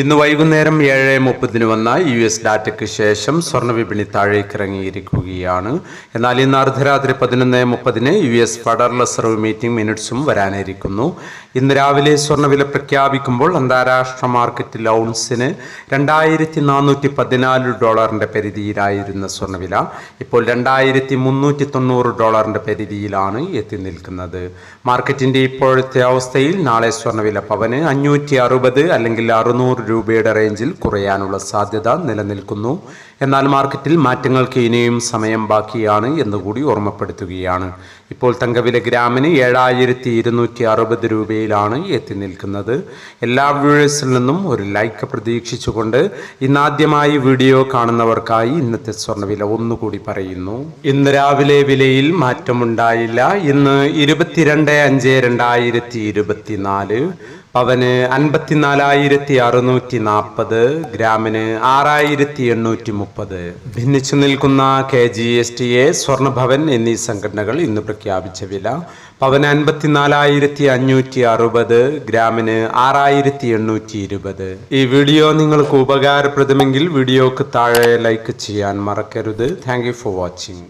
ഇന്ന് വൈകുന്നേരം ഏഴ് മുപ്പതിന് വന്ന യു എസ് ഡാറ്റയ്ക്ക് ശേഷം സ്വർണ വിപണി താഴേക്ക് ഇറങ്ങിയിരിക്കുകയാണ് എന്നാൽ ഇന്ന് അർദ്ധരാത്രി പതിനൊന്ന് മുപ്പതിന് U S Federal Reserve meeting മിനിറ്റ്സും വരാനിരിക്കുന്നു. ഇന്ന് രാവിലെ സ്വർണവില പ്രഖ്യാപിക്കുമ്പോൾ അന്താരാഷ്ട്ര മാർക്കറ്റിൽ ഔൺസിന് രണ്ടായിരത്തി നാനൂറ്റി പതിനാല് ഡോളറിന്റെ പരിധിയിലായിരുന്ന സ്വർണവില ഇപ്പോൾ രണ്ടായിരത്തി മുന്നൂറ്റി തൊണ്ണൂറ് ഡോളറിന്റെ പരിധിയിലാണ് എത്തി നിൽക്കുന്നത്. മാർക്കറ്റിന്റെ ഇപ്പോഴത്തെ അവസ്ഥയിൽ നാളെ സ്വർണവില പവന് അഞ്ഞൂറ്റി അറുപത് അല്ലെങ്കിൽ അറുന്നൂറ് രൂപയുടെ റേഞ്ചിൽ കുറയാനുള്ള സാധ്യത നിലനിൽക്കുന്നു. എന്നാൽ മാർക്കറ്റിൽ മാറ്റങ്ങൾക്ക് ഇനിയും സമയം ബാക്കിയാണ് എന്നുകൂടി ഓർമ്മപ്പെടുത്തുകയാണ്. ഇപ്പോൾ തങ്കവില ഗ്രാമിന് ഏഴായിരത്തി ഇരുന്നൂറ്റി അറുപത് രൂപയിലാണ് എത്തി നിൽക്കുന്നത്. എല്ലാ വ്യൂവേഴ്സിൽ നിന്നും ഒരു ലൈക്ക് പ്രതീക്ഷിച്ചുകൊണ്ട് ഇന്നാദ്യമായി വീഡിയോ കാണുന്നവർക്കായി ഇന്നത്തെ സ്വർണവില ഒന്നുകൂടി പറയുന്നു. ഇന്ന് രാവിലെ വിലയിൽ മാറ്റമുണ്ടായില്ല. ഇന്ന് ഇരുപത്തിരണ്ട് അഞ്ച് രണ്ടായിരത്തി ഇരുപത്തിനാല് പവന് അൻപത്തിനാലായിരത്തി അറുന്നൂറ്റി നാൽപ്പത് ഗ്രാമിന് ആറായിരത്തി എണ്ണൂറ്റി മുപ്പത് ഭിന്നിച്ചു നിൽക്കുന്ന K G S T A Swarnabhavan എന്നീ സംഘടനകൾ ഇന്ന് പ്രഖ്യാപിച്ച വില പവന് അൻപത്തിനാലായിരത്തി അഞ്ഞൂറ്റി അറുപത് ഗ്രാമിന് ആറായിരത്തി എണ്ണൂറ്റി ഇരുപത് ഈ വീഡിയോ നിങ്ങൾക്ക് ഉപകാരപ്രദമെങ്കിൽ വീഡിയോക്ക് താഴെ ലൈക്ക് ചെയ്യാൻ മറക്കരുത്. Thank for watching.